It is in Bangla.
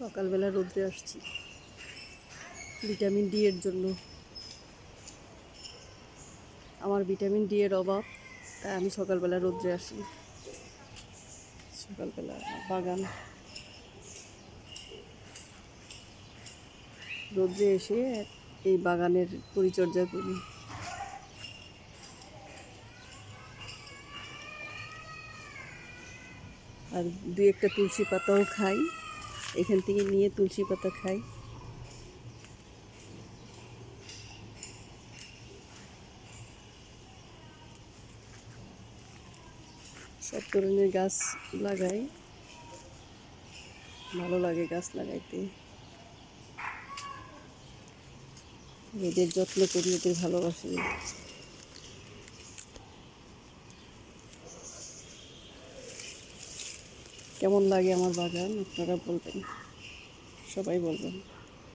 সকালবেলা রোদ্রে আসছি। ভিটামিন ডি এর জন্য। আমার ভিটামিন ডি এর অভাব, তাই আমি সকালবেলা রোদ্রে আসি। সকালবেলা বাগান। রোদ্রে এসে এই বাগানের পরিচর্যা করি। আর দু একটা তুলসী পাতাও খাই। এখান থেকে নিয়ে তুলসী পাতা খাই। সব ধরনের গাছ লাগাই। ভালো লাগে গাছ লাগাইতে। এদের যত্ন করি এদের ভালোবাসি। কেমন লাগে আমার বাগান আপনারা বলবেন। সবাই বলবেন।